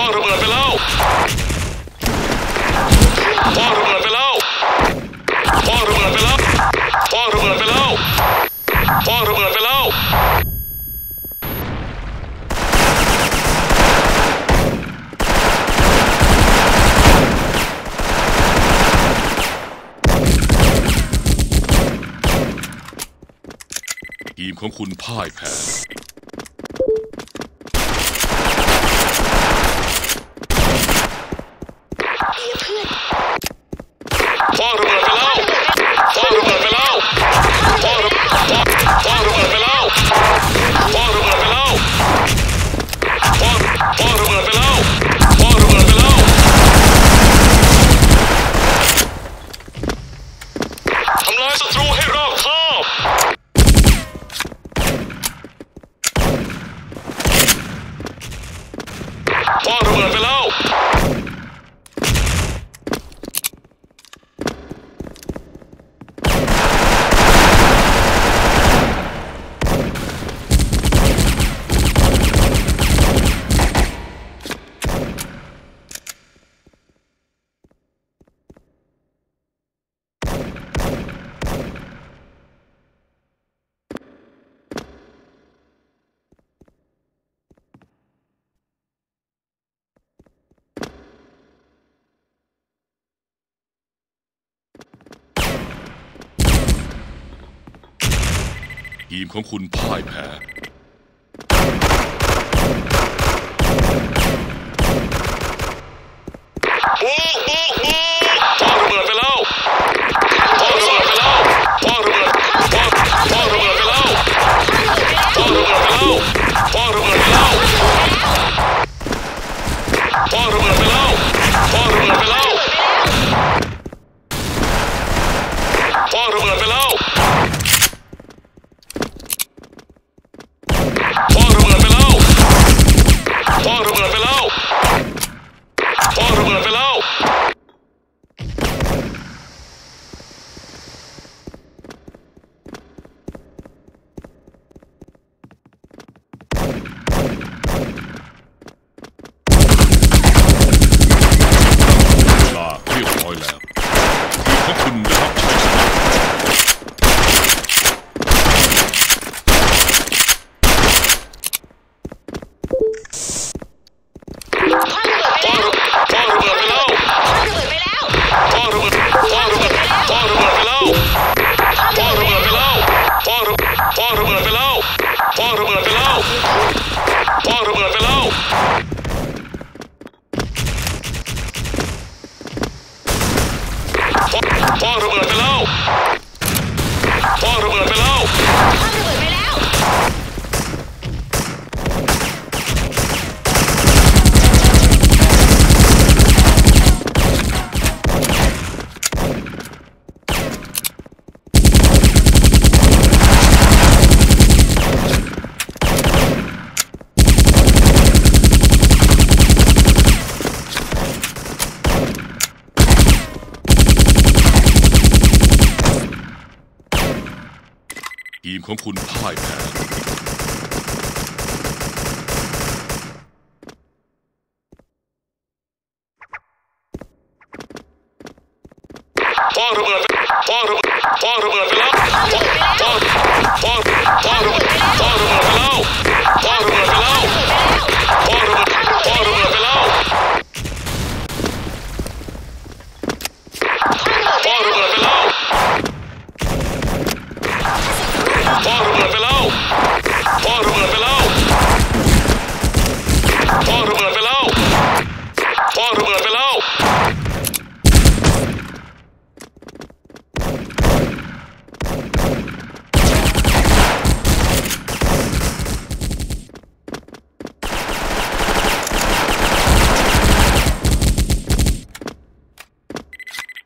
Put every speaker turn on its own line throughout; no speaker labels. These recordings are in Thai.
พ่อระเบิดไปแล้วพ่อระเบิดไปแล้วพ่อระเบิดไปแล้วพ่อระเบิดไปแล้วพ่อระเบิดไปแล้ว
ทีมของคุณพ่ายแพ้
Fórmula ที
มของคุณพ่ายแพ้ ของคุณ
พ่า
ยแพ้
พ่อระเบิดไปพ่อระเบิดพ่อระเบิดไปแล้วพ่อพ่อพ่อพ่อระเบิด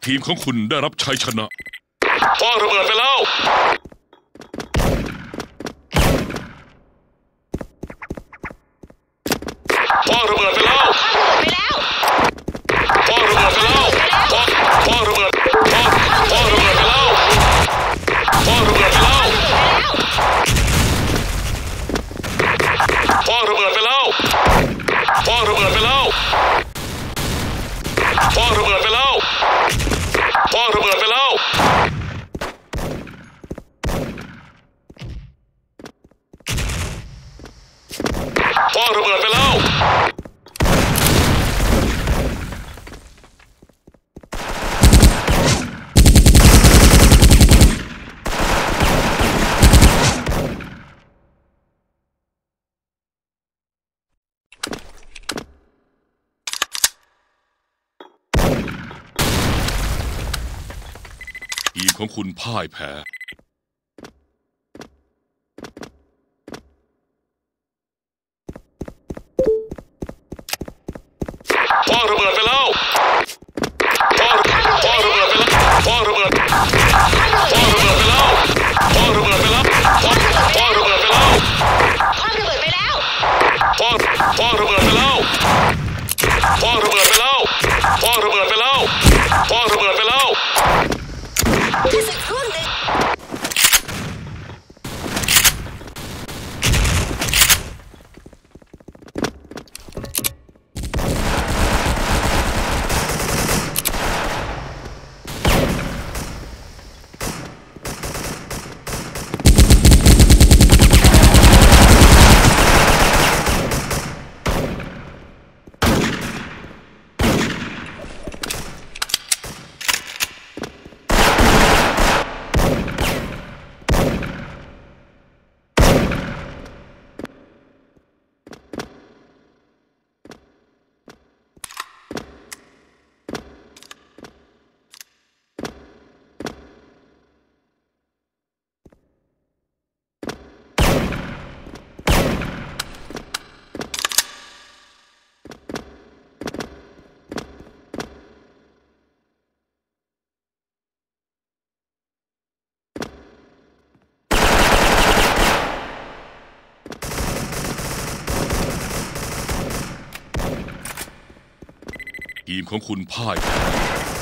ทีมของคุณได้รับชัยชนะ
พ่อระเบิดไปแล้วพ่อระเบิดไปแล้วพ่อระเบิดไปแล้วพ่อระเบิดคว้ระเบิดไปแล้วพ่อระเบิดไปแล้ว คว้ระเบิดไปแล้ว คว้ระเบิดไปแล้ว คว้ระเบิด
ของคุณพ่ายแพ้ ทีมของคุณพ่ายแพ้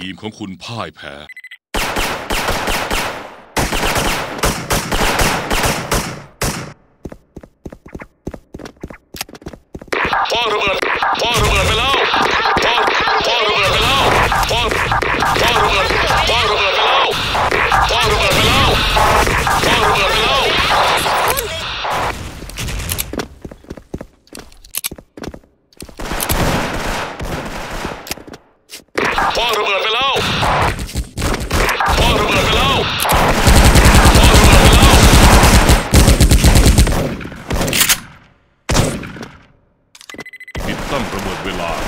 ทีมของคุณพ่ายแพ้
ระเบิด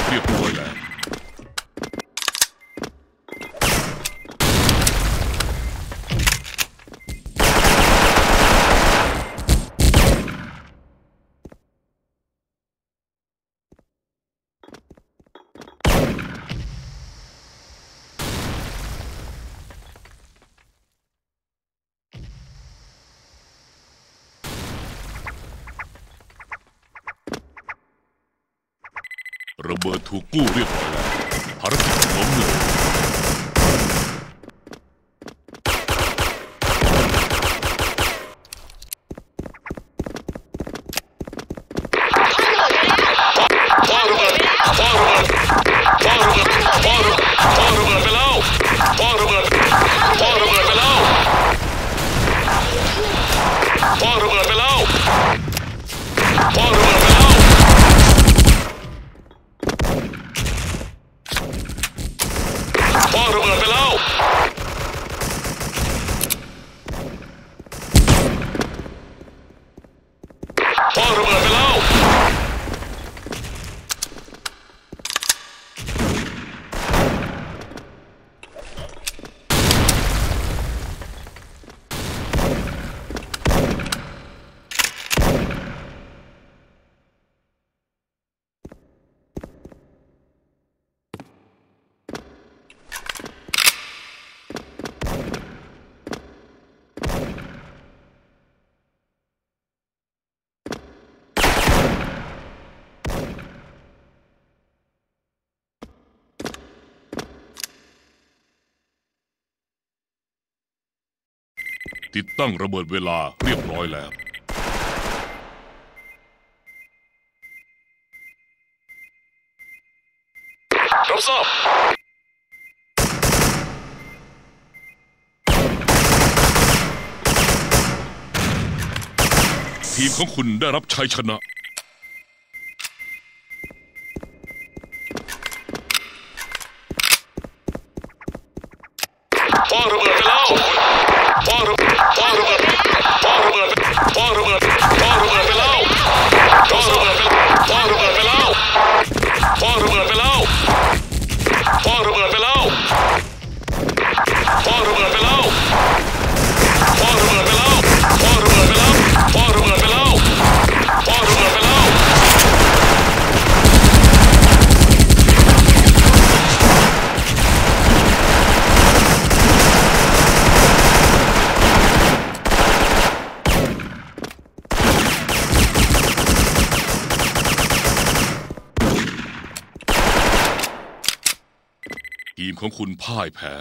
запретное. ระเบิด
ถูกกู้เรียบร้อยแล้วภารกิจล้มเหลว ติดตั้งระเบิดเวลาเรียบร้อยแล้ว
รับทราบ
ทีมของคุณได้รับชัยชนะ
คว้าระเบิดไปแล้วคว้าระเบิด
ของคุณพ่ายแพ้